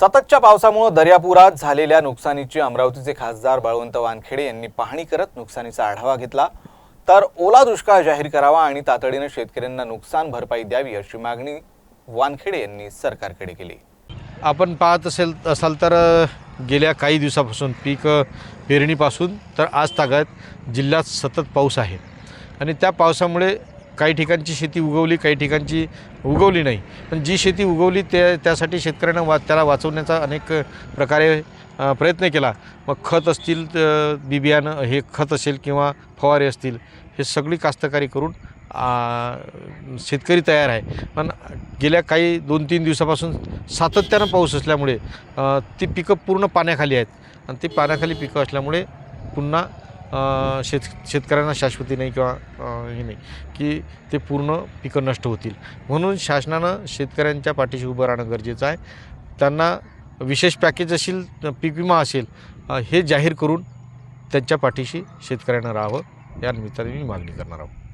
सततच्या पावसामुळे दर्यापुरात झालेल्या नुकसानीची अमरावतीचे खासदार बळवंत वानखेडे यांनी पाहणी करत नुकसानीचा आढावा घेतला. तर ओला दुष्काळ जाहीर करावा आणि तातडीनं शेतकऱ्यांना नुकसान भरपाई द्यावी अशी मागणी वानखेडे यांनी सरकारकडे केली. आपण पाहत असेल असाल तर गेल्या काही दिवसापासून पीक पेरणीपासून तर आज तागायत जिल्ह्यात सतत पाऊस आहे. आणि त्या पावसामुळे काही ठिकाणची शेती उगवली काही ठिकाणची उगवली नाही. पण जी शेती उगवली त्या त्यासाठी शेतकऱ्यांना वा त्याला वाचवण्याचा अनेक प्रकारे प्रयत्न केला. मग खत असतील बी बियाणं हे खत असेल किंवा फवारे असतील हे सगळी कास्तकारी करून शेतकरी तयार आहे. पण गेल्या काही दोन तीन दिवसापासून सातत्यानं पाऊस असल्यामुळे ती पिकं पूर्ण पाण्याखाली आहेत. आणि ती पाण्याखाली पिकं असल्यामुळे पुन्हा शेत शेतकऱ्यांना शाश्वती नाही किंवा हे नाही की ते पूर्ण पिकं नष्ट होतील. म्हणून शासनानं शेतकऱ्यांच्या पाठीशी उभं राहणं गरजेचं आहे. त्यांना विशेष पॅकेज असेल पीक विमा असेल हे जाहीर करून त्यांच्या पाठीशी शेतकऱ्यांना राहावं. या निमित्ताने मी मागणी करणार आहोत.